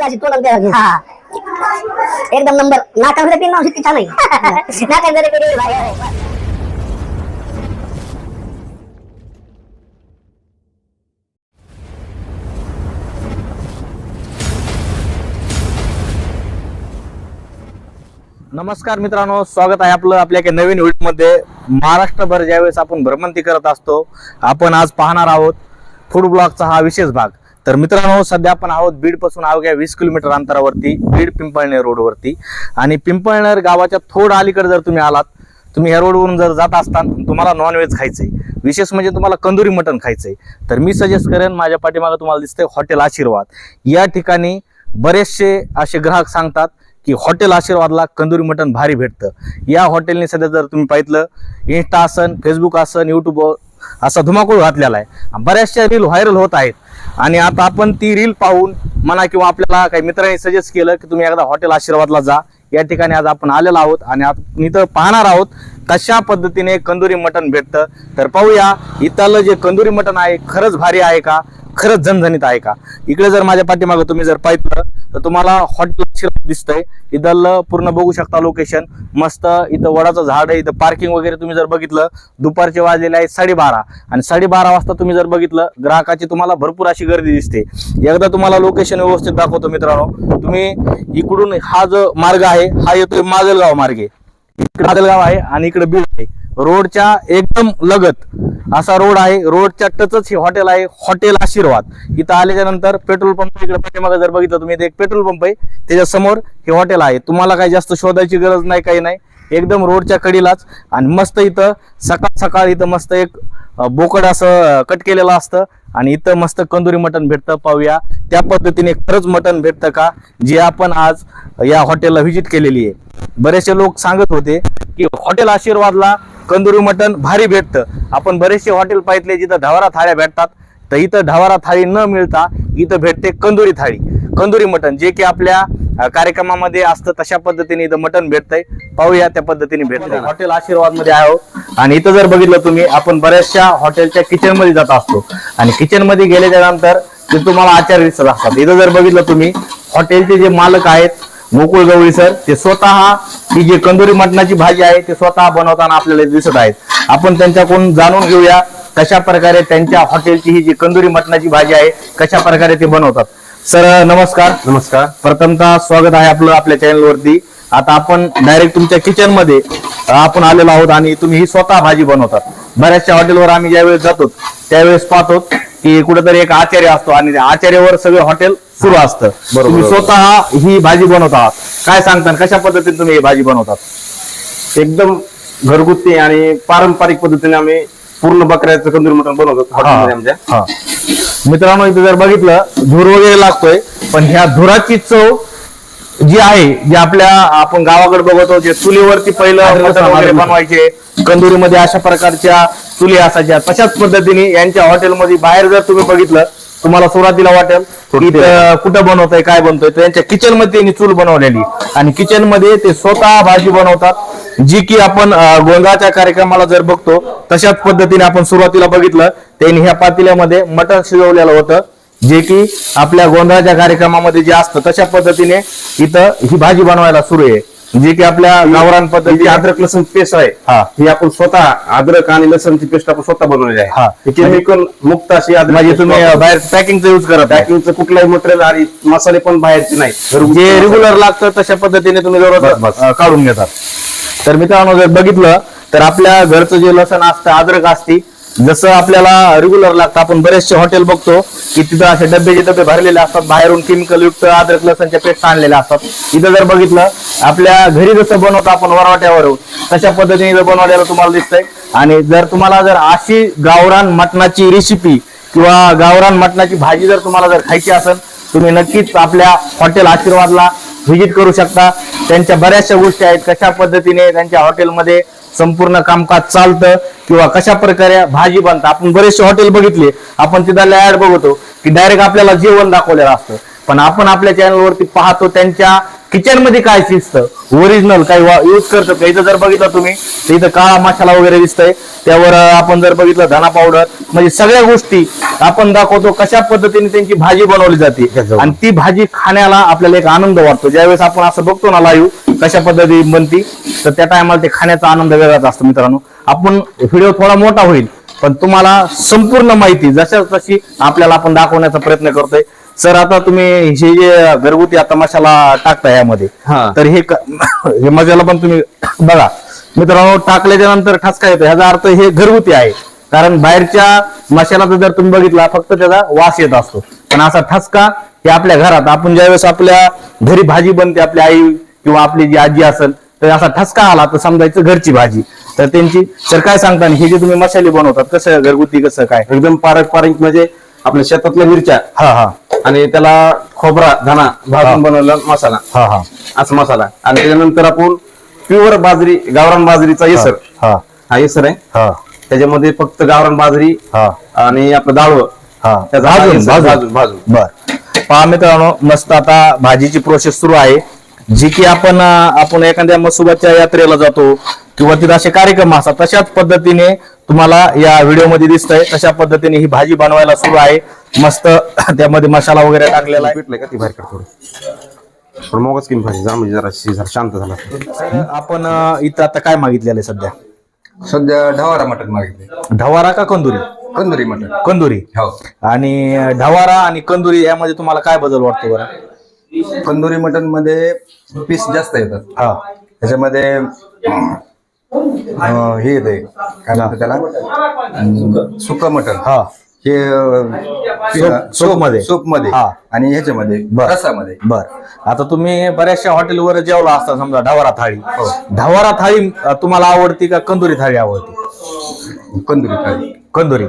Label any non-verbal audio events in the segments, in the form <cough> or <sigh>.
माझ्या अशी तोंडात द्या हा. एकदम नंबर नाकामध्ये पिन नाव किती छान आहे. नाकामध्ये पिन भारी नमस्कार मित्रांनो स्वागत आहे आपलं आपल्या एका नवीन व्हिडिओमध्ये. महाराष्ट्रभर ज्यावेळेस आपण भ्रमंती करत असतो आपण आज पाहणार आहोत फूड ब्लॉगचा हा विशेष भाग. तर मित्रांनो सध्या आपण आहोत बीडपासून अवघ्या वीस किलोमीटर अंतरावरती बीड पिंपळनेर रोडवरती. आणि पिंपळनेर गावाच्या थोडं अलीकडे जर तुम्ही आलात तुम्ही ह्या रोडवरून जर जात असताना तुम्हाला नॉनव्हेज खायचंय. विशेष म्हणजे तुम्हाला कंदुरी मटण खायचंय. तर मी सजेस्ट करेन माझ्या पाठीमागे तुम्हाला दिसतंय हॉटेल आशीर्वाद. या ठिकाणी बरेचसे असे ग्राहक सांगतात की हॉटेल आशीर्वादला कंदुरी मटण भारी भेटतं. या हॉटेलने सध्या जर तुम्ही पाहिलं इन्स्टा असन फेसबुक असन यूट्यूब असा धुमाकूळ घातलेला आहे. बऱ्याचशा रील व्हायरल होत आहेत. आणि आता आपण ती रील पाहून म्हणा किंवा आपल्याला काही मित्रांनी सजेस्ट केलं की तुम्ही एकदा हॉटेल आशीर्वादला जा. या ठिकाणी आज आपण आलेलो आहोत आणि आपण इथं पाहणार आहोत कशा पद्धतीने कंदुरी मटण भेटतं. तर पाहूया इथलं जे कंदुरी मटण आहे खरंच भारी आहे का? खरंच झणझणीत आहे का? इकडे जर माझ्या पाठीमागं तुम्ही जर पाहिलं तर तुम्हाला हॉटेल दिसतंय. इथलं पूर्ण बघू शकता लोकेशन मस्त इथं वडाचं झाड आहे इथं पार्किंग वगैरे तुम्ही जर बघितलं दुपारचे वाजलेले आहेत साडेबारा. आणि साडेबारा वाजता तुम्ही जर बघितलं ग्राहकाची तुम्हाला भरपूर अशी गर्दी दिसते. एकदा तुम्हाला लोकेशन व्यवस्थित दाखवतो मित्रांनो. तुम्ही इकडून हा जो मार्ग आहे हा येतोय माजलगाव मार्गे. इकडे माजलगाव आहे आणि इकडे बीड आहे. रोडच्या एकदम लगत. असा रोड आहे. रोडच्या टचच हे हॉटेल आहे. हॉटेल आशीर्वाद. इथं आल्याच्यानंतर पेट्रोल पंप इकडे पाठीमागे जर बघितलं तुम्ही एक पेट्रोल पंप आहे. त्याच्यासमोर हे हॉटेल आहे. तुम्हाला काही जास्त शोधायची गरज नाही काही नाही. एकदम रोडच्या कडीलाच. आणि मस्त इथं सकाळ सकाळ इथं मस्त एक बोकड असं कट केलेलं असतं. आणि इथं मस्त कंदुरी मटण भेटतं. पाहूया. त्या पद्धतीने खरंच मटण भेटतं का? जे आपण आज या हॉटेलला व्हिजिट केलेली आहे. बरेचसे लोक सांगत होते की हॉटेल आशीर्वादला कंदुरी मटण भारी भेटतं. आपण बरेचसे हॉटेल पाहितले जिथं ढवारा थाळ्या भेटतात तर इथं ढवारा थाळी न मिळता इथं भेटते कंदुरी थाळी. कंदुरी मटण जे की आपल्या कार्यक्रमामध्ये असतं तशा पद्धतीने इथं मटण भेटतंय. पाहूया त्या पद्धतीने भेटतंय. हॉटेल आशीर्वादमध्ये आहोत. आणि इथं जर बघितलं तुम्ही आपण बऱ्याचशा हॉटेलच्या किचनमध्ये जात असतो. आणि किचनमध्ये गेल्याच्यानंतर ते तुम्हाला आचार दिसत असतात. इथं जर बघितलं तुम्ही हॉटेलचे जे मालक आहेत गोकुळ गवळी सर ते स्वतः ही जी कंदुरी मटणाची भाजी आहे ते स्वतः बनवताना आपल्याला दिसत आहेत. आपण त्यांच्याकडून जाणून घेऊया कशा प्रकारे त्यांच्या हॉटेलची ही जी कंदुरी मटणाची भाजी आहे कशा प्रकारे ते बनवतात. सर नमस्कार. नमस्कार. प्रथमतः स्वागत आहे आपलं आपल्या चॅनल वरती आता आपण डायरेक्ट तुमच्या किचनमध्ये आपण आलेलो आहोत आणि तुम्ही ही स्वतः भाजी बनवतात. बऱ्याचशा हॉटेलवर आम्ही ज्यावेळेस जातो त्यावेळेस पाहतो की कुठेतरी एक आचार्य असतो आणि त्या आचार्यावर सगळं हॉटेल सुरू असतं. तुम्ही स्वतः ही भाजी बनवत आहात काय सांगता कशा पद्धतीने तुम्ही ही भाजी बनवतात एकदम घरगुती आणि पारंपरिक पद्धतीने आम्ही पूर्ण बकऱ्याचं कंदूर मटण बनवतो हॉटेलमध्ये आमच्या हा. मित्रांनो इथे जर बघितलं धूर वगैरे लागतोय पण ह्या धुराची चव जी आहे जी आपल्या आपण गावाकडे बघतो जे चुलीवरती पहिलं मटण वगैरे बनवायचे कंदुरीमध्ये अशा प्रकारच्या चुली असायच्या. तशाच पद्धतीने यांच्या हॉटेलमध्ये बाहेर जर तुम्ही बघितलं तुम्हाला सुरुवातीला वाटेल कुठं? बनवतोय काय बनतोय तर यांच्या किचनमध्ये त्यांनी चूल बनवलेली. आणि किचनमध्ये ते स्वतः भाजी बनवतात जी की आपण गोंधळाच्या कार्यक्रमाला जर बघतो तशाच पद्धतीने आपण सुरुवातीला बघितलं त्यांनी ह्या पातेल्यामध्ये मटण शिजवलेलं होतं. जे की आपल्या गोंधळाच्या कार्यक्रमामध्ये जे असतं तशा पद्धतीने इथं ही भाजी बनवायला सुरू आहे जे की आपल्या गावरान पद्धती अद्रक लसूण पेस्ट आहे हा. ही आपण स्वतः अद्रक आणि लसणची पेस्ट आपण स्वतः बनवलेली. आहे ही केमिकल मुक्त अशी म्हणजे तुम्ही बाहेर पॅकिंगचा यूज करत आहे पॅकिंगचं कुठलाही मटेरियल आणि मसाले पण बाहेरचे नाही जे. रेग्युलर लागतं तशा पद्धतीने तुम्ही जवळ. काढून घेतात तर मित्रांनो जर बघितलं तर आपल्या घरचं जे लसण असतं अद्रक असती जसं आपल्याला रेग्युलर लागतं आपण बरेचसे हॉटेल बघतो की तिथं असे डब्बेचे डबे भरलेले असतात बाहेरून केमिकल युक्त अद्रक लसणच्या पेस्ट आणलेल्या असतात. इथं जर बघितलं आपल्या घरी जसं बनवतो आपण वरवाट्यावर तशा पद्धतीने इथं बनवलेलं तुम्हाला दिसतंय. आणि जर तुम्हाला जर अशी गावरान मटणाची रेसिपी किंवा गावरान मटणाची भाजी जर तुम्हाला जर खायची असेल तुम्ही नक्कीच आपल्या हॉटेल आशीर्वादला व्हिजिट करू शकता. त्यांच्या बऱ्याचशा गोष्टी आहेत कशा पद्धतीने त्यांच्या हॉटेलमध्ये संपूर्ण कामकाज चालतं किंवा कशा प्रकारे भाजी बनतं. आपण बरेचसे हॉटेल बघितले. आपण तिथं ऍड बघतो की डायरेक्ट आपल्याला जेवण दाखवलेलं असतं. पण आपण आपल्या चॅनलवरती पाहतो त्यांच्या किचनमध्ये काय शिजतं. ओरिजिनल काही यूज करतात का? इथं जर बघितलं तुम्ही तर इथं काळा मसाला वगैरे दिसतंय. त्यावर आपण जर बघितलं धना पावडर म्हणजे सगळ्या गोष्टी आपण दाखवतो कशा पद्धतीने त्यांची भाजी बनवली जाते. आणि ती भाजी खाण्याला आपल्याला एक आनंद वाटतो. ज्यावेळेस आपण असं बघतो ना लाईव्ह कशा पद्धतीने बनती तर त्या टायमाला ते खाण्याचा आनंद वेगळाच असतो मित्रांनो. आपण व्हिडिओ थोडा मोठा होईल पण तुम्हाला संपूर्ण माहिती जशा तशी आपल्याला आपण दाखवण्याचा प्रयत्न करतोय सर आता तुम्ही हे जे घरगुती आता मसाला टाकता यामध्ये. तर हे क- <coughs> हे मसाला पण तुम्ही बघा. मित्रांनो टाकल्याच्या नंतर ठसका येतो ह्याचा अर्थ हे घरगुती आहे. कारण बाहेरच्या मसाल्याचा जर तुम्ही बघितला फक्त त्याचा वास येत असतो. पण असा ठसका हे आपल्या घरात आपण ज्यावेळेस आपल्या घरी भाजी बनते आपली आई किंवा आपली जी आजी असेल तर असा ठसका आला तर समजायचं घरची भाजी. तर त्यांची तर काय सांगता हे जे तुम्ही मसाले बनवतात कसं घरगुती कसं काय? एकदम पारंपरिक म्हणजे आपल्या शेतातल्या मिरच्या. हा हा. आणि त्याला खोबरा धना भाजून बनवलेला मसाला. हा हा. असा मसाला. आणि त्याच्यानंतर आपण प्युअर बाजरी गावरान बाजरीचा येसर हा. हा येसर आहे. हा. त्याच्यामध्ये फक्त गावरान बाजरी हा. आणि आपलं डाळवं हा. त्याचा भाजून भाजून. भाजून बर. पहा मित्रांनो मस्त आता भाजीची प्रोसेस सुरू आहे. जी की आपण आपण एखाद्या मसुबाच्या यात्रेला जातो किंवा तिथे असे कार्यक्रम असतात तशाच पद्धतीने तुम्हाला या व्हिडिओमध्ये दिसतंय तशा पद्धतीने ही भाजी बनवायला सुरू आहे. मस्त <coughs> त्यामध्ये मसाला वगैरे टाकलेला आहे. भेटलंय का ती बाहेर थोडं मोगच किंमत भाजी जरा म्हणजे जरा जरा शांत झाला. आपण इथं आता काय मागितलेलं आहे सध्या? सध्या ढवारा मटण मागितले ढवारा का कंदुरी? कंदुरी मटण. कंदुरी. हो. आणि ढवारा आणि कंदुरी यामध्ये तुम्हाला काय बदल वाटतो बरं? कंदुरी मटणमध्ये पीस जास्त येतात. हा. त्याच्यामध्ये हे येते काय म्हणतात त्याला? सुक मटण. हा. हे सूप- सूपमध्ये. सूपमध्ये हा. आणि ह्याच्यामध्ये बर. रसामध्ये. बर. आता तुम्ही बऱ्याचशा हॉटेलवर जेवला असता समजा ढवारा थाळी. हो. ढवारा थाळी तुम्हाला आवडती का कंदुरी थाळी आवडती? कंदुरी कंदुरी.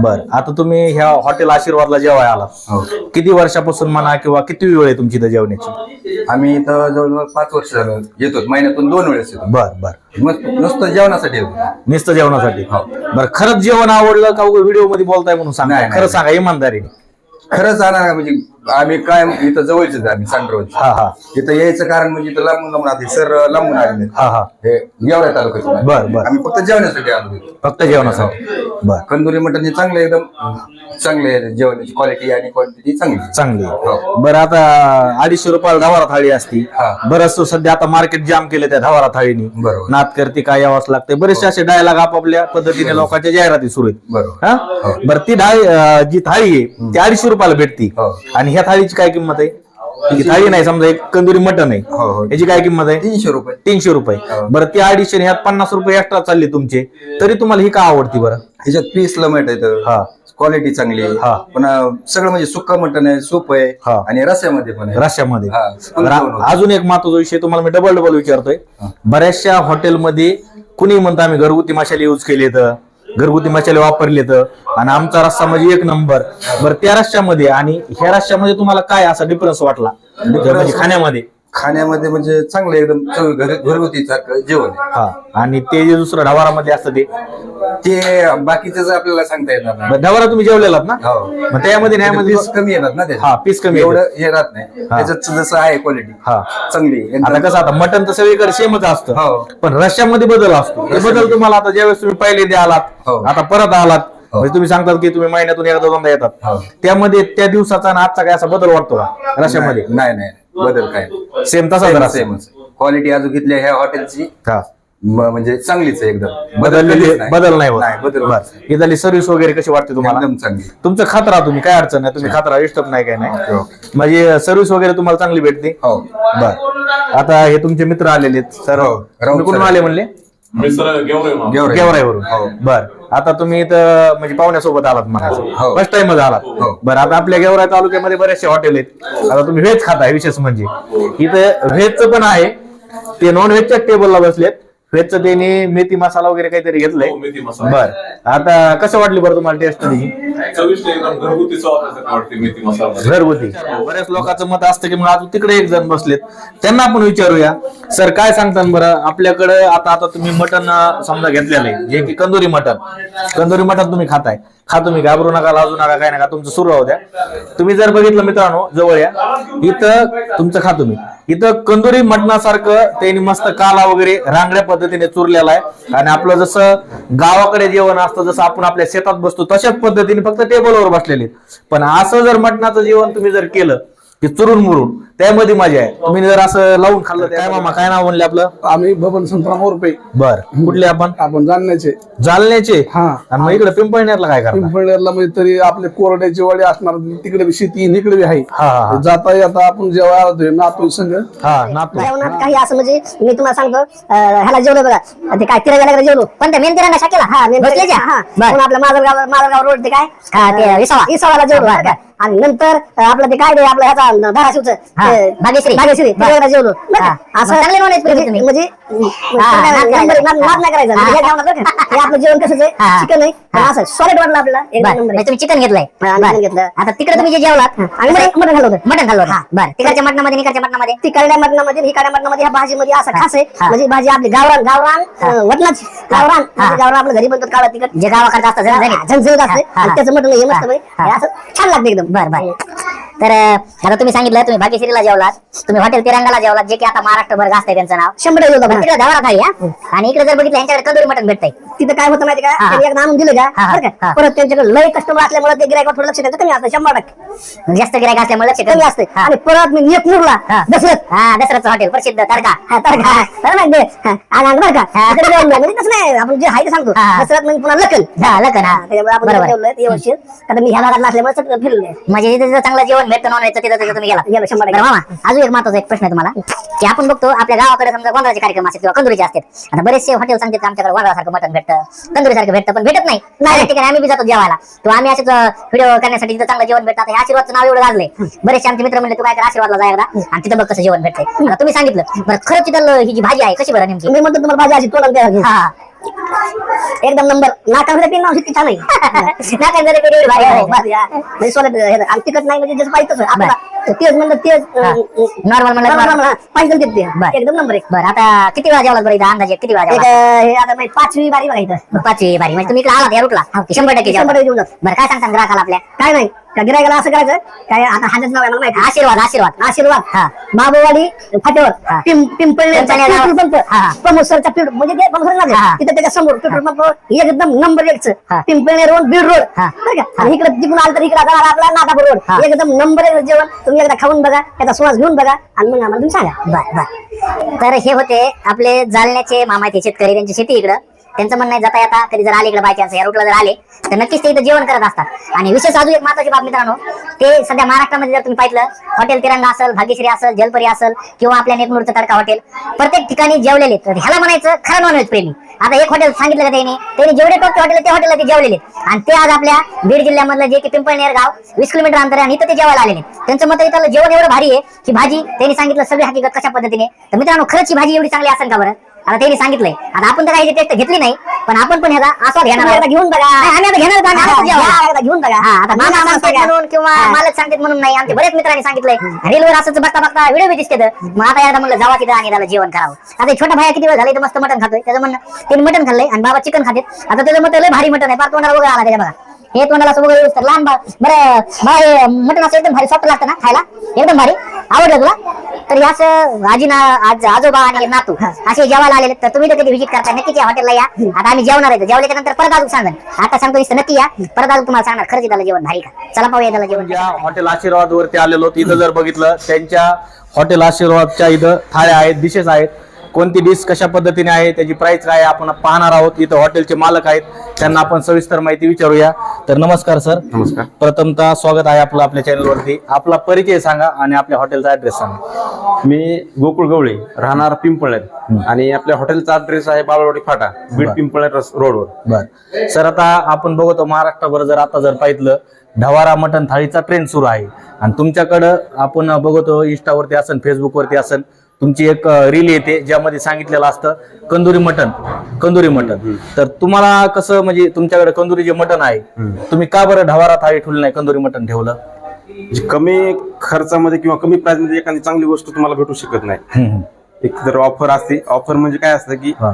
बर. आता तुम्ही ह्या हॉटेल आशीर्वादला जेवाय आला हो. किती वर्षापासून म्हणा किंवा किती वेळ आहे तुमची इथं जेवण्याची? आम्ही इथं जवळजवळ पाच वर्ष झालं येतो महिन्यातून दोन वेळेस येतो बर बर. नुसतं जेवणासाठी नुसतं जेवणासाठी. हो. बर खरंच जेवण आवडलं का व्हिडिओमध्ये बोलताय म्हणून सांगा. खरं सांगा इमानदारीने. खरंच आणा म्हणजे आम्ही काय इथं जवळच आम्ही सांडरोज हा हा. इथं यायचं कारण म्हणजे इथं लांबून लांबून आले सर लांबून आलेले आहेत. हा हा. हे एवढ्या तालुक्यात बर, बर. आम्ही फक्त जेवणासाठी आलो होतो फक्त जेवणासाठी. बर. कंदुरी मटण हे चांगलं एकदम चांगले आहे. जेवणाची क्वालिटी आणि क्वांटिटी चांगली आहे. चांगली हो. बरं आता अडीचशे रुपयाला ढवारा थाळी असती. हा. बरंच सध्या आता मार्केट जाम केले त्या ढवारा थाळीनी. बरोबर. नात करते काय यावंच लागते बरेचसे असे डायलॉग आपापल्या पद्धतीने लोकांच्या जाहिराती सुरू आहेत. बरोबर. हा? बरं ती डाळी अं, जी थाळी आहे ती अडीचशे रुपयाला भेटती. हो. आणि ह्या थाळीची काय किंमत आहे? ही थाळी नाही समजा एक कंदुरी मटन आहे. हो, हो. याची काय किंमत आहे? तीनशे रुपये. तीनशे रुपये. हो. बरं ती अडीचशे आणि ह्यात पन्नास रुपये एक्स्ट्रा चालले तुमचे. तरी तुम्हाला ही का आवडती बरं? ह्याच्यात पीस लमट हा. आहे क्वालिटी चांगली आहे. हा. पुन्हा सगळं म्हणजे सुक्का मटण आहे सूप आहे हा. आणि रस्यामध्ये पण आहे. रश्यामध्ये हा. बरं, अजून एक महत्त्वाचा विषय तुम्हाला मी डबल डबल विचारतोय. बऱ्याचशा हॉटेलमध्ये कुणी म्हणतं आम्ही घरगुती मसाले यूज केले तर घरगुती मसाले वापरले तर आणि आमचा रस्सा म्हणजे एक नंबर. बरं त्या रस्त्यामध्ये आणि ह्या रस्त्यामध्ये तुम्हाला काय असा डिफरन्स वाटला? म्हणजे खाण्यामध्ये? खाण्यामध्ये म्हणजे चांगलं एकदम चव- घर- घरगुती सारखं जेवण आहे. हा आणि ते जे दुसरं ढवारामध्ये असतं ते? ते बाकीचं आपल्याला सांगता येणार नाही. ढवारा तुम्ही जेवलेलात ना? हो. मग त्यामध्ये न्यायामध्ये पीस कमी येतात ना त्याच्यात. हा, piece कमी एवढं हे राहत नाही. त्याच्यात जसं आहे क्वालिटी हा. चांगली आता कसं आता मटन तर सगळीकडे सेमच हो. असतं. पण रश्यामध्ये बदल असतो. ते बदल तुम्हाला आता ज्यावेळेस तुम्ही पहिल्यांदा आलात हो. आता परत आलात. म्हणजे तुम्ही सांगतात की तुम्ही महिन्यातून एकदा दोनदा येतात. हो. त्यामध्ये त्या दिवसाचा आणि आजचा काय असा बदल वाटतो का? रश्यामध्ये नाही नाही. बदल काय? सेम तसाच रस्सा सेमच क्वालिटी अजून घेतल्या ह्या हॉटेलची हा. म- म्हणजे चांगलीच आहे एकदम. बदललेली. बदल नाही. होत. नाही बदल बरं. ही झाली सर्व्हिस वगैरे कशी वाटते तुम्हाला? एकदम चांगली. तुमचं खात राहा तुम्ही काय अडचण नाही. तुम्ही खात राहा डिस्टर्ब नाही काय नाही. हो. म्हणजे सर्व्हिस वगैरे तुम्हाला चांगली भेटते हो. बर. आता हे तुमचे मित्र आलेले आहेत. सर हो. तुम्ही कुठून सर. आले म्हणले? गेवराई. गेवराईवरून. हो. बर. आता तुम्ही इथं म्हणजे पाहुण्यासोबत आलात म्हणा. हो. फर्स्ट टाइम आलात. हो. बरं आता आपल्या गेवराई तालुक्यामध्ये बरेचसे हॉटेल आहेत. आता तुम्ही व्हेज खाताय विशेष म्हणजे. इथं व्हेजचं पण आहे. ते नॉन व्हेजच्या टेबलला बसलेत. व्हेजचं त्यांनी मेथी मसाला वगैरे काहीतरी घेतलंय. हो, मेथी मसाला. बर. आता कसं वाटली बरं तुम्हाला टेस्ट त्याची चविष्ट एकदम घरगुती चव असल्यासारखं वाटते मेथी मसाला. घरगुती. बऱ्याच लोकांचं मत असतं की मग अजून तिकडे एक जण बसलेत. त्यांना आपण विचारूया. सर काय सांगतात बरं? आपल्याकडे आता आता तुम्ही मटन समजा घेतलेलं आहे. जे की कंदुरी मटन कंदुरी मटन तुम्ही खाताय. खा तुम्ही. घाबरू नका लाजू नका काय नका. तुमचं सुरू राहू द्या. तुम्ही जर बघितलं मित्रांनो जवळ या. इथं तुमचं खा तुम्ही. इथं कंदुरी मटणासारखं त्यांनी मस्त काला वगैरे रांगड्या पद्धतीने चुरलेला आहे. आणि आपलं जसं गावाकडे जेवण असतं जसं आपण आपल्या शेतात बसतो तशाच पद्धतीने फक्त टेबलवर बसलेले पण असं जर मटणाचं जेवण तुम्ही जर केलं की चुरून मुरून त्यामध्ये मजा आहे. तुम्ही जर असं लावून खाल्लं काय मामा काय नाव म्हणले आपलं? आम्ही बबन संतराम ओरपे बर. कुठले आपण? आपण जाणण्याचे जालन्याचे? हा. आणि मग इकडे पिंपळनेरला काय करता? पिंपळनेरला म्हणजे तरी आपले कोरड्याची वाडी असणार तिकडे बी शेती इकडे बी आहे. जाता येता आपण जेव्हा आलोय नातू संघ हा नातू. काही असं म्हणजे मी तुम्हाला सांगतो ह्याला जेवलो बघा. ते काय तिरंगा जेवलो. पण ते मेन तिरंगा शाकेला हा मेन हा पण आपलं माजलगाव माजलगाव रोड ते काय? हा, ते विसावा विसावाला जेवलो? आणि नंतर आपलं ते काय आपलं ह्याचा धाराशिवचं. भाग्यश्री भाग्यश्री जेवलो? असं चांगले नॉलेज म्हणजे नाद नाही करायचं. म्हणजे हे आपलं जेवण कसं चिकन आहे. असं सॉलिड वाटलं आपल्याला. एक नंबर आहे. तुम्ही चिकन घेतलंय. चिकन घेतलं. आता तिकडे तुम्ही जे जेवलात आणि मटण मटण होतं. मटण होतं. बरं. तिकडच्या मटणामध्ये इकडच्या मटणामध्ये? ती करड्या मटणामध्ये ही करड्या मटणामध्ये ह्या भाजीमध्ये असं खास आहे. म्हणजे भाजी आपली गावरान गावरान वटणाची. गावरान. म्हणजे गावरान आपलं घरी बनतात काळा तिखट. जे गावाकडचं असतं झणझणीत. असते. त्याचं मटण हे मस्त असं छान लागतं एकदम. बर बर. तर आता तुम्ही सांगितलं तुम्ही भाग्यश्रीला जेवलात. तुम्ही हॉटेल तिरंगाला जेवलात जे की आता महाराष्ट्रभर गाजतंय त्यांचं नाव. शंभर तिकडे धावरा थाळी हा? आणि इकडे जर बघितलं यांच्याकडे कंदुरी मटण भेटतंय. तिथं काय होतं माहिती का? हा. त्यांनी एकदा आणून दिलं का? हा, बरं का. परत त्यांच्याकडे लय कस्टमर असल्यामुळे ते गिरायक थोडं लक्ष द्यायचं कमी असतं शंभर टक्के. जास्त गिरायक असल्यामुळे लक्ष कमी असते. आणि परत मी एक मुरला. दसरथ हा दसरथचं हॉटेल प्रसिद्ध तडका हा, तर का? तर मग ते, हा, आणि अंग बरं का? तिकडे जाऊन नाही. म्हणजे तसं नाही आपण जे आहे ते सांगतो हा. म्हणजे पुन्हा लखन. हा, लखन, हा. त्याच्यामुळे आपण बरोबर. ठेवलंय ते वर्षी. आता मी ह्या भागात असल्यामुळे सगळं फिरलोय. म्हणजे चांगलं जेवण भेटतं नॉन व्हेजचं तिथं तिथं तुम्ही गेला. गेलो शंभर बरं मामा अजून एक महत्त्वाचा एक प्रश्न आहे तुम्हाला. की आपण बघतो आपल्या गावाकडे समजा गोंधळाचे कार्यक्रम असतात किंवा कंदुरीचे असतात आता बरेचसे हॉटेल सांगतात की आमच्याकडे गोंधळासारखं मटण भेटतं. कंदुरी सारखं भेटतं पण भेटत नाही. नाही ठिकाणी आम्ही बी जातो जेवायला. तो आम्ही असेच व्हिडिओ करण्यासाठी तिथं चांगलं जेवण भेटतं. आता हे आशीर्वादचं नाव एवढं गाजलंय. बरेचसे आमचे मित्र म्हणले तू काय कर आशीर्वादला जा एकदा. आणि तिथं बघ कसं जेवण भेटतंय. तुम्ही सांगितलं. बरं खरंच तिथं ही जी भाजी आहे कशी बरं नेमकी? मी म्हणतो तुम्हाला भाजी अशी तोंडात द्यावी. एकदम नंबर. नाकामध्ये पिन नाव किती छान आहे नाकामध्ये एवढी भारी आहे. म्हणजे सोलट हे आणि तिखट नाही म्हणजे जसं पाहिजे आपल्याला तेच म्हणलं तेच नॉर्मल म्हणलं पाहिजे ते. एकदम नंबर एक. बरं आता किती वेळा जेवलात बरं अंदाजे किती वेळा जेवलात हे आता माझी पाचवी बारी बघायचं पाचवी बारी. म्हणजे तुम्ही इकडे आलात या रूटला शंभर टक्के शंभर. टक्के. बरं काय सांगता ग्राहकाला आपल्या? काय नाही. त्या गिरायकाला असं करायचं काय आता हातात नाव आहे मला माहिती आशीर्वाद आशीर्वाद आशीर्वाद हा. बाबूवाडी फाट्यावर हा. पिं पिंपळणे पिंपळणे गाव. पेट्रोल पंप हा. पेट्रोल म्हणजे ते प्रमोसर हा. तिथे त्याच्यासमोर पेट्रोल पंप एकदम नंबर एकच हा. पिंपळणे रोड बीड रोड हा. बरं का आणि इकडे तिकडून आलं तर इकडे आता आपला नागापूर हा. रोड एकदम नंबर एक जेवण तुम्ही एकदा खाऊन बघा त्याचा सुवास घेऊन बघा आणि मग आम्हाला तुम्ही सांगा बर बर तर हे होते आपले जालन्याचे मामा ते शेतकरी त्यांची शेती इकडं त्यांचं म्हणणं आहे जाता येता कधी जर आले इकडे बाय चान्स या रूटला जर आले तर नक्कीच ते इथं जेवण करत असतात. आणि विशेष अजून एक महत्वाची बाब मित्रांनो ते सध्या महाराष्ट्रामध्ये जर तुम्ही पाहिलं हॉटेल तिरंगा असेल भाग्यश्री असेल जलपरी असेल किंवा आपल्या नेकनूरचं तडका हॉटेल प्रत्येक ठिकाणी जेवलेले तर ह्याला म्हणायचं खरं नॉनव्हेज प्रेमी. आता एक हॉटेल सांगितलं का त्यांनी? त्यांनी जेवढे टोके हॉटेल त्या हॉटेलला ते जेवलेले आणि ते आज आपल्या बीड जिल्ह्यामधलं जे की पिंपळनेर गाव वीस किलोमीटर अंतर आहे आणि इथं ते जेवायला आलेले त्यांचं मत इथलं जेवण एवढं भारी आहे की भाजी त्यांनी सांगितलं सगळी हकीकत कशा पद्धतीने? तर मित्रांनो खरंच ही भाजी एवढी चांगली असेल का बरं? आता त्यांनी सांगितलंय. आता आपण तर काही टेस्ट घेतली नाही पण आपण पण ह्याचा आस्वाद घेणार. एकदा घेऊन बघा. नाही, आम्ही आता घेणार आम्ही आता एकदा घेऊन बघा. हा आता मामा सांगतात. म्हणून किंवा. मालक सांगतात म्हणून नाही. आमच्या बरेच मित्रांनी सांगितलंय. रीलवर असंच बघता बघता व्हिडिओ बी दिसते मग आता एकदा म्हणलं जावा तिथं आणि त्याला जेवण करावं. आता हे छोटा भाया किती वेळ झाला इथं मस्त मटण खातोय. त्याचं म्हणणं त्यांनी मटण खाल्लंय आणि बाबा चिकन खाते आता त्याचं मत लय भारी मटण आहे. फार तोंडाला वगैरे आला त्याच्या बघा. हे तोंडाला असं वगैरे तर लहान बा बरं मटण असं एकदम भारी सॉफ्ट लागतं ना खायला. एकदम भारी. आवडलं तुला? तर याच आजी ना आज आजोबा आणि नातू असे जेवायला आलेले तर तुम्ही तर कधी व्हिजिट करता नक्कीच या हॉटेलला या. आता आम्ही जेवणार आहे. जेवल्याच्या नंतर परत अजून सांगा आता सांगतो नुसतं नक्की या. परत अजून तुम्हाला सांगणार. खरंच त्याला जेवण. भारी का? चला पाहूया त्याला जेवण. ज्या हॉटेल आशीर्वाद वरती आलेलो इथं जर बघितलं त्यांच्या हॉटेल आशीर्वादच्या इथं थाळ्या आहेत डिशेस आहेत. कोणती डिश कशा पद्धतीने आहे त्याची प्राइस काय आहे आपण पाहणार आहोत. इथं हॉटेलचे मालक आहेत. त्यांना आपण सविस्तर माहिती विचारूया. तर नमस्कार सर नमस्कार. प्रथमतः स्वागत आहे आपलं आपल्या चॅनलवरती आपला परिचय सांगा आणि आपल्या हॉटेलचा ऍड्रेस सांगा. मी गोकुळ गवळे राहणार पिंपळनेर आणि आपल्या हॉटेलचा ऍड्रेस आहे बाळवाडी फाटा बीड रस- रोडवर. बर. सर आता आपण बघतो महाराष्ट्रभर जर आता जर पाहिलं ढवारा मटण थाळीचा ट्रेंड सुरू आहे. आणि तुमच्याकडं आपण बघतो इंस्टावरती असन फेसबुकवरती असन तुमची एक रील येते ज्यामध्ये सांगितलेलं असतं कंदुरी मटण कंदुरी मटण. तर तुम्हाला कसं म्हणजे तुमच्याकडे कंदुरी जे मटण आहे तुम्ही का बरं ढवारा थाळी ठेवली नाही कंदुरी मटण ठेवलं? जी कमी खर्चामध्ये किंवा कमी प्राइसमध्ये एखादी चांगली वस्तू तुम्हाला भेटू शकत नाही. एक तर ऑफर असते. ऑफर म्हणजे काय असतं की हा.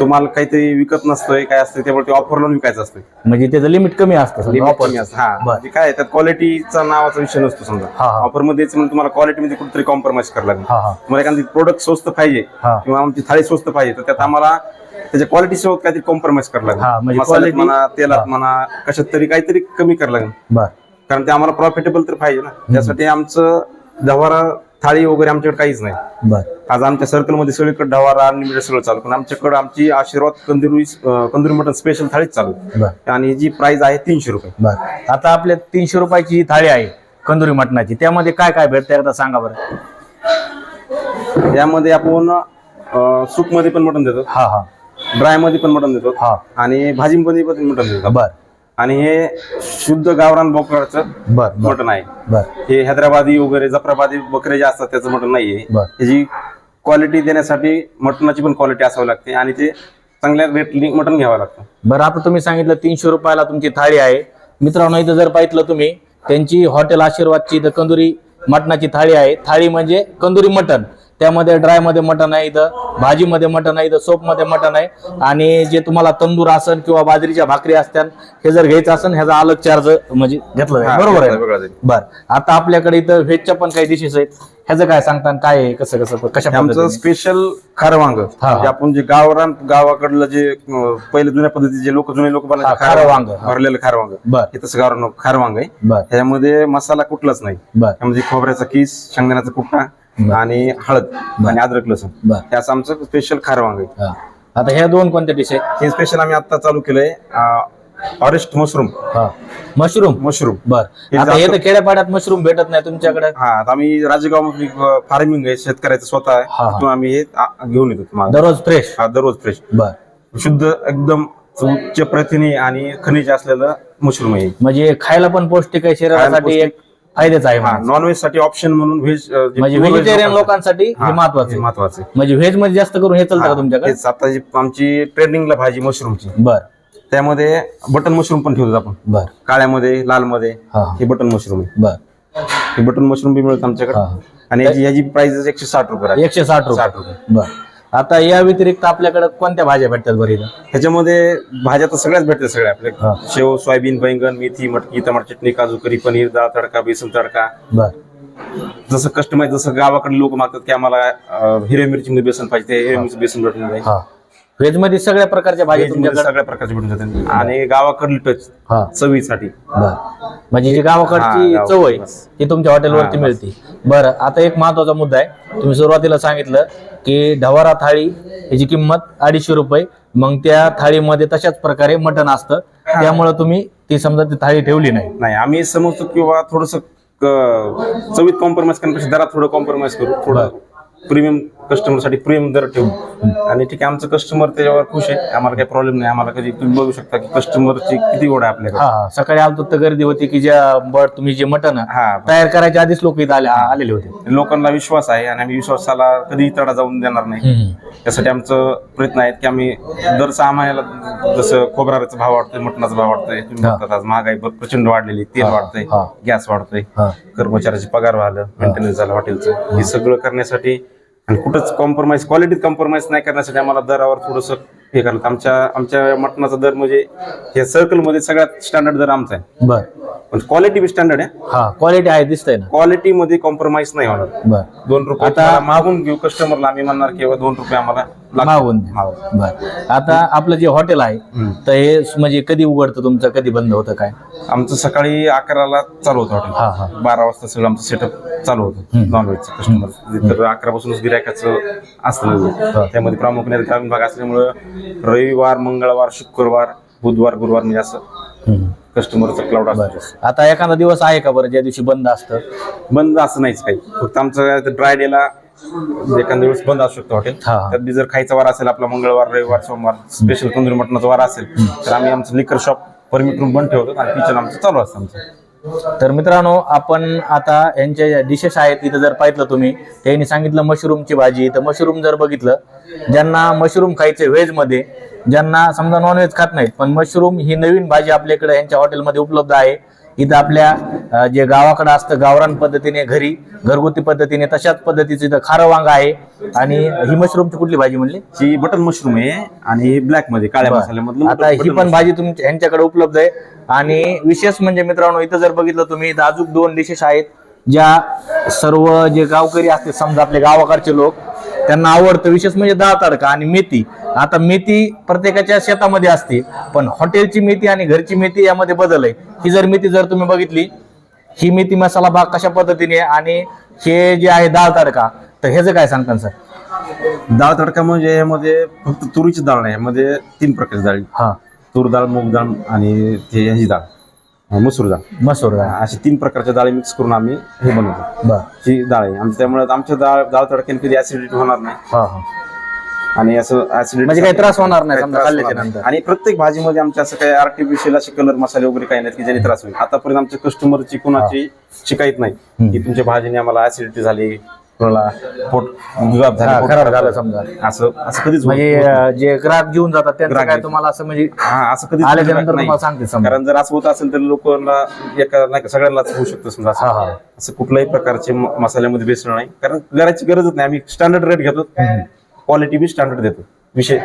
तुम्हाला काहीतरी विकत नसतोय काय असतं त्यामुळे ते ऑफर लावून विकायचं असतं म्हणजे त्याचं लिमिट कमी असतं समजा Limit offer. कमी असतं. हा. बर. म्हणजे काय त्यात क्वालिटीचा नावाचा विषय नसतो समजा. हा, हा. ऑफरमध्ये म्हणजे तुम्हाला क्वालिटी मध्ये कुठेतरी कॉम्प्रोमाइज करायला लागेल. हा हा. तुम्हाला एखादी प्रोडक्ट स्वस्त पाहिजे हा. किंवा आमची थाळी स्वस्त पाहिजे तर त्यात आम्हाला त्याच्या क्वालिटी सोबत काहीतरी कॉम्प्रोमाइज करायला हा, लागेल म्हणजे मसाल्यात quality- म्हणा तेलात म्हणा कशात तरी काहीतरी कमी करायला लागेल. बर. कारण ते आम्हाला प्रॉफिटेबल तर पाहिजे ना. त्यासाठी आमचं ढवारा थाळी वगैरे आमच्याकडे काहीच नाही. बर. आज आमच्या सर्कलमध्ये सगळीकडे ढवारा अनलिमिटेड सगळं चालू. पण आमच्याकडे आमची आशीर्वाद कंदुरी कंदुरी मटन स्पेशल थाळीच चालू. बर. आणि जी प्राइस आहे तीनशे रुपये. बर. आता आपल्या तीनशे रुपयाची थाळी आहे कंदुरी मटणाची त्यामध्ये काय काय भेटतं एकदा सांगा बरं. यामध्ये आपण सूपमध्ये पण मटन देतो. हा हा. ड्रायमध्ये पण मटन देतो. हा. आणि भाजीमध्ये पण मटन देतो. बर. आणि हे शुद्ध गावरान बोकडाचं बर बर. मटन आहे. बर. हे हैदराबादी वगैरे जफराबादी बकरे जे असतात त्याचं मटन नाहीये. बर. त्याची क्वालिटी देण्यासाठी मटणाची पण क्वालिटी असावी लागते आणि ते चांगल्या रेटली मटन घ्यावं लागतं. बरं आता तुम्ही सांगितलं तीनशे रुपयाला तुमची थाळी आहे. मित्रांनो इथं जर पाहिलं तुम्ही त्यांची हॉटेल आशीर्वादची इथं कंदुरी मटणाची थाळी आहे. थाळी म्हणजे कंदुरी मटण. त्यामध्ये ड्रायमध्ये मटण आहे इथं भाजीमध्ये मटण आहे इथं सोपमध्ये मटण आहे. आणि जे तुम्हाला तंदूर असन किंवा बाजरीच्या भाकरी असत्यान हे जर घ्यायचं असेल ह्याचा अलग चार्ज म्हणजे घेतलं जाईल. बरोबर आहे? वेगळा जाईल. बर. आता आपल्याकडे इथं व्हेजच्या पण काही डिशेस आहेत. ह्याचं काय सांगता आणि काय आहे? कसं कसं कशा आमचं पद्धतीने? स्पेशल खारं वांग. हा. जे आपण जे गावरान गावाकडलं जे अं, पहिले जुन्या पद्धतीचे जे लोक जुने लोक हा, बनायचे खारं वांग, हा. भरलेलं खारं वांग. बर. हे तसं गावरान खारं वांग आहे. बर. त्यामध्ये मसाला कुठलाच नाही. बर. त्यामध्ये खोबऱ्याचा किस शेंगदाण्याचा कुट्टा. आणि हळद आणि अद्रक लसूण. बर. हे असं आमचं स्पेशल खारं वांग आहे. हा. आता ह्या दोन कोणत्या डिश आहेत हे स्पेशल आम्ही आता चालू केलंय ऑरेस्ट मशरूम हा. मशरूम मशरूम बर. हे आता हे जास्त- तर खेड्यापाड्यात मशरूम भेटत नाही तुमच्याकडे. हा आता आम्ही राजेगाव फार्मिंग आहे शेतकऱ्याचं स्वतः आहे. हा, हा. तिथून आम्ही हे आ- घेऊन येतो माल. दररोज फ्रेश हा दररोज फ्रेश बर. शुद्ध एकदम उच्च प्रथिने आणि खनिज असलेलं मशरूम आहे. म्हणजे खायला पण पौष्टिक आहे शरीरासाठी पौष्टिक. एक फायद्याच आहे हा. नॉनव्हेजसाठी ऑप्शन म्हणून व्हेज म्हणजे व्हेजिटेरियन लोकांसाठी हे महत्वाचं आहे. महत्वाचं. म्हणजे व्हेजमध्ये जास्त करून हे चालतं का तुमच्याकडे आता जी आमची ट्रेंडिंगला भाजी मशरूमची बर त्यामध्ये बटन मशरूम पण ठेवतो आपण बर काळ्यामध्ये लालमध्ये हा. हे बटन मशरूम आहे बर हे बटन मशरूम बी मिळतं आमच्याकडे हा. आणि याची याची प्राइस एकशे साठ रुपये. एकशे साठ रुपये साठ रुपये बर आता या व्यतिरिक्त आपल्याकडे कोणत्या भाज्या भेटतात बरं इथं? ह्याच्यामध्ये भाज्या तर सगळ्याच भेटतात सगळ्या आपले हा. शेव सोयाबीन बैंगन मेथी मटकी टमाटर चटणी काजू करी पनीर डाळ तडका बेसन तडका. बर. जसं कस्टमाइज जसं गावाकडे लोक मागतात की आम्हाला अं, हिरव्या मिरची बेसन पाहिजे हिरव्या मिरची बेसन भेटून जाईल. हा. व्हेजमध्ये सगळ्या प्रकारच्या भाज्या तुमच्याकडे? सगळ्या प्रकारचे भेटून जातात आणि गावाकडली टच हा. चवीसाठी. बर. म्हणजे जी गावाकडची हा, चव आहे. ती तुमच्या हॉटेलवरती हा, मिळते. बरं आता एक महत्त्वाचा मुद्दा आहे. तुम्ही सुरुवातीला सांगितलं की ढवारा थाळी याची किंमत अडीचशे रुपये. मग त्या थाळीमध्ये तशाच प्रकारे मटण असतं. त्यामुळे तुम्ही ती समजा ती थाळी ठेवली नाही. नाही आम्ही समजतो किंवा थोडस चवीत कॉम्प्रोमाइज करण्यापेक्षा दरात थोडं कॉम्प्रोमाइज करू. थोडं प्रीमियम कस्टमरसाठी प्रीमियम दर ठेवू. आणि ठीक आहे आमचं कस्टमर त्याच्यावर खुश आहे. आम्हाला काही प्रॉब्लेम नाही. आम्हाला कधी तुम्ही बघू शकता की कस्टमरची किती ओढ आहे आपल्याकडे. हा सकाळी आलतो तर गर्दी होती की ज्या बट तुम्ही जे मटण हा. तयार करायच्या आधीच लोक इथं आले आलेले होते. लोकांना विश्वास आहे आणि आम्ही विश्वासाला कधी तडा जाऊन देणार नाही. त्यासाठी आमचं प्रयत्न आहेत की आम्ही दर सहा महिन्याला जसं खोबराचा भाव वाढतोय मटणाचा भाव वाढतोय. तुम्ही हा. बघतात आज महागाई ब- प्रचंड वाढलेली तेल हा, वाढतंय हा. गॅस वाढतोय. हा. कर्मचाऱ्याचे पगार वाढलं मेंटेनन्स झालं हॉटेलचं. हे. सगळं करण्यासाठी आणि कुठंच कॉम्प्रोमाइज क्वालिटीत कॉम्प्रोमाइज नाही करण्यासाठी आम्हाला दरावर थोडंसं हे लागतं. आमच्या आमच्या मटणाचा दर म्हणजे हे सर्कलमध्ये सगळ्यात स्टँडर्ड दर आमचा आहे. बर. पण क्वालिटी बी स्टँडर्ड आहे. हा क्वालिटी आहे दिसतंय ना. क्वालिटी मध्ये कॉम्प्रोमाइज नाही होणार. बर. दोन रुपये आता- मागून घेऊ कस्टमरला आम्ही म्हणणार की बाबा दोन रुपये आम्हाला. मागून मागून. बर. आता आपलं जे हॉटेल आहे. तर हे म्हणजे कधी उघडतं तुमचं? कधी बंद होतं काय? आमचं सकाळी अकराला चालू होतं हा, हा. हॉटेल बारा वाजता सगळं आमचं सेटअप चालू होतं. नॉनव्हेजचं कस्टमर तर अकरा पासूनच गिरायकाचं असतं. त्यामध्ये प्रामुख्याने ग्रामीण भाग असल्यामुळं रविवार मंगळवार शुक्रवार बुधवार गुरुवार म्हणजे असं कस्टमरचं क्लाउड असतं. आता एखादा दिवस आहे का बरं ज्या दिवशी बंद असतं? बंद असं नाहीच काही. फक्त आमचं ड्राय डेला एखाद्या बंद असू शकतो हॉटेल हा. त्यात बी जर खायचा वार असेल आपला मंगळवार रविवार सोमवार स्पेशल तंदुरी मटणाचा वार असेल तर आम्ही आमचं लिकर शॉप परमिट रूम बंद ठेवतो आणि किचन आमचं चालू असतं आमचं. तर मित्रांनो आपण आता यांच्या ज्या डिशेस आहेत तिथं जर पाहिलं तुम्ही त्यांनी सांगितलं मशरूमची भाजी. तर मशरूम जर बघितलं ज्यांना मशरूम खायचे व्हेजमध्ये ज्यांना समजा नॉनव्हेज खात नाहीत पण मशरूम ही नवीन भाजी आपल्याकडे यांच्या हॉटेलमध्ये उपलब्ध आहे. इथं आपल्या जे गावाकडे असतं गावरान पद्धतीने घरी घरगुती पद्धतीने तशाच पद्धतीचं इथं खारं वांग आहे. आणि ही मशरूमची कुठली भाजी म्हणली? ही बटन मशरूम आहे आणि ब्लॅकमध्ये काळ्या मसाल्यामधलं आता ही पण. भाजी तुमच्या यांच्याकडे उपलब्ध आहे. आणि विशेष म्हणजे मित्रांनो इथं जर बघितलं तुम्ही इथं अजून दोन डिशेस आहेत. ज्या सर्व जे गावकरी असते समजा आपले गावाकडचे लोक त्यांना आवडतं विशेष म्हणजे डाळ तडका आणि मेथी. आता मेथी प्रत्येकाच्या शेतामध्ये असते पण हॉटेलची मेथी आणि घरची मेथी यामध्ये बदल आहे. ही जर मेथी जर तुम्ही बघितली ही मेथी मसाला भाग कशा पद्धतीने आणि हे जे आहे डाळ तडका तर ह्याचं काय सांगता सर? डाळ तडका म्हणजे यामध्ये फक्त तुरीची डाळ नाही यामध्ये तीन प्रकारची डाळी हा. तूर डाळ मूग डाळ आणि ते ह्याची डाळ मसूर डाळ मसूर डाळ. अशी तीन प्रकारच्या डाळी मिक्स करून आम्ही हे बनवतो. बर. ही डाळ. आहे त्यामुळे आमच्या डाळ डाळ तडक्याने कधी ऍसिडिटी होणार नाही. हा हा. आणि असं ऍसिडिटी म्हणजे काही त्रास होणार नाही समजा खाल्ल्याच्या नंतर. आणि प्रत्येक भाजीमध्ये आमच्या असं काही आर्टिफिशियल असे कलर मसाले वगैरे काही नाहीत की ज्याने त्रास होईल. आतापर्यंत आमच्या कस्टमरची कोणाची शिकायत नाही की तुमच्या भाजीने आम्हाला ऍसिडिटी झाली कोणाला पोट हा, झाले खराब झालं समजा. असं असं कधीच होत म्हणजे नाही. अं, जे ग्राहक घेऊन जातात त्यांचं ग्राहक काय घेऊन. तुम्हाला असं म्हणजे हा असं कधीच आल्याच्या नाही. तुम्हाला सांगते समजा. कारण जर असं होत असेल तर लोकांना एका नाही का सगळ्यांनाच होऊ शकतं समजा असं. हा, हा. असं कुठल्याही प्रकारचे म- मसाल्यामध्ये बेसन नाही कारण करायची गरजच नाही आम्ही स्टँडर्ड रेट घेतो क्वालिटी बी स्टँडर्ड देतो विषय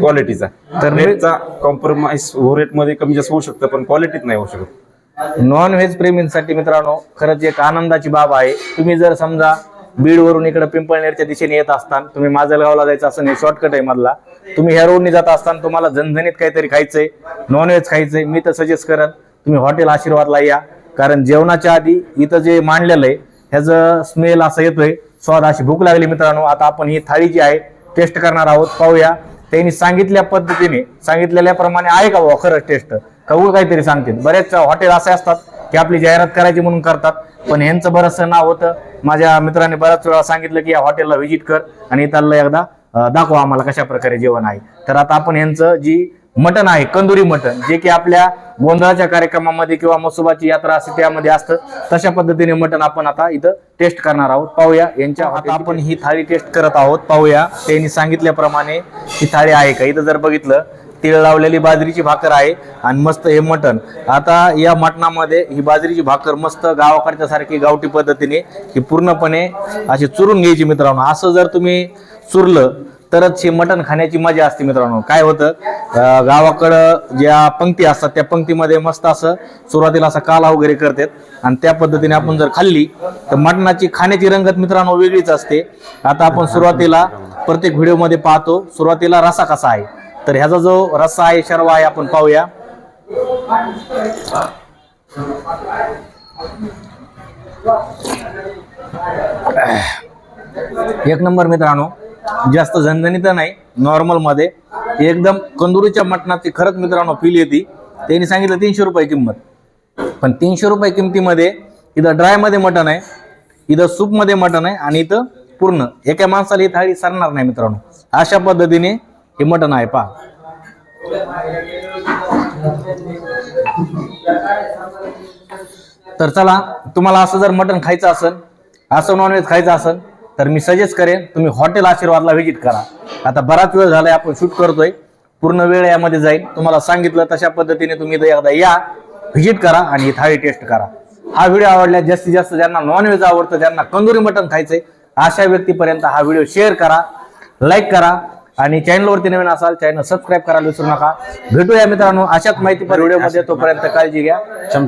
क्वालिटीचा तर तर मी- रेटचा कॉम्प्रोमाइज रेटमध्ये कमी जास्त होऊ शकतं पण क्वालिटीत नाही होऊ शकत नॉन व्हेज प्रेमींसाठी मित्रांनो खरंच एक आनंदाची बाब आहे तुम्ही जर समजा बीड वरून इकडे पिंपळनेरच्या दिशेने येत असताना तुम्ही माजलगावला जायचं असं नाही शॉर्टकट आहे मधला. तुम्ही ह्या रोडने जात असताना तुम्हाला झणझणीत काहीतरी खायचंय नॉनव्हेज खायचंय मी तर सजेस्ट करेन तुम्ही हॉटेल आशीर्वादला या. कारण जेवणाच्या आधी इथं जे मांडलेलं आहे ह्याचं स्मेल असं येतोय स्वाद अशी भूक लागली मित्रांनो. आता आपण ही थाळी जी आहे टेस्ट करणार आहोत पाहूया. त्यांनी सांगितल्या पद्धतीने सांगितलेल्या प्रमाणे आहे का खरंच टेस्ट का काहीतरी सांगतील? बरेच हॉटेल असे असतात की आपली जाहिरात करायची म्हणून करतात. पण ह्यांचं बरंचसं नाव होतं. माझ्या मित्राने बऱ्याच वेळा सांगितलं की या हॉटेलला व्हिजिट कर आणि इथलं एकदा दाखवा आम्हाला कशा प्रकारे जेवण आहे. तर आता आपण यांचं जी मटण आहे कंदुरी मटण जे की आपल्या गोंधळाच्या कार्यक्रमामध्ये किंवा मसोबाची यात्रा असते त्यामध्ये असतं. तशा पद्धतीने मटण आपण आता इथं टेस्ट करणार आहोत. पाहूया यांच्या आता आपण ही थाळी टेस्ट करत आहोत. पाहूया. त्यांनी सांगितल्याप्रमाणे ही थाळी आहे का? इथं जर बघितलं तिळ लावलेली बाजरीची भाकर आहे आणि मस्त हे मटण. आता या मटणामध्ये ही बाजरीची भाकर मस्त गावाकडच्या सारखी गावठी पद्धतीने ही पूर्णपणे अशी चुरून घ्यायची मित्रांनो. असं जर तुम्ही चुरलं तरच हे मटण खाण्याची मजा असते मित्रांनो. काय होतं? गावाकडं ज्या पंक्ती असतात त्या पंक्तीमध्ये मस्त असं सुरुवातीला असा काला वगैरे करतात. आणि त्या पद्धतीने आपण जर खाल्ली तर मटणाची खाण्याची रंगत मित्रांनो वेगळीच असते. आता आपण सुरुवातीला प्रत्येक व्हिडिओमध्ये पाहतो सुरुवातीला रसा कसा आहे? तर ह्याचा जो रस्सा आहे शर्वा आहे आपण पाहूया. एक नंबर मित्रांनो जास्त झणझणीत नाही नॉर्मलमध्ये. एकदम कंदुरीच्या मटणाची खरंच मित्रांनो फील येते. त्यांनी सांगितलं तीनशे रुपये किंमत. पण तीनशे रुपये किमतीमध्ये इथं ड्रायमध्ये मटण आहे इथं सूपमध्ये मटण आहे आणि इथं पूर्ण. एका माणसाला ही थाळी सरणार नाही मित्रांनो. अशा पद्धतीने हे मटण आहे पहा. तर चला तुम्हाला असं जर मटण खायचं असेल असं नॉनव्हेज खायचं असेल तर मी सजेस्ट करेन तुम्ही हॉटेल आशीर्वादला व्हिजिट करा. आता बराच वेळ झालाय आपण शूट करतोय. पूर्ण वेळ यामध्ये जाईल. तुम्हाला सांगितलं तशा पद्धतीने तुम्ही एकदा या व्हिजिट करा आणि ही थाळी टेस्ट करा. हा व्हिडिओ आवडला जास्तीत जास्त ज्यांना नॉनव्हेज आवडतं ज्यांना कंदुरी मटण खायचंय अशा व्यक्तीपर्यंत हा व्हिडिओ शेअर करा लाईक करा आणि चॅनलवरती नवीन असाल चॅनल सबस्क्राईब करायला विसरू नका. भेटूया मित्रांनो अशाच माहितीपर व्हिडिओमध्ये तोपर्यंत काळजी घ्या. चमचम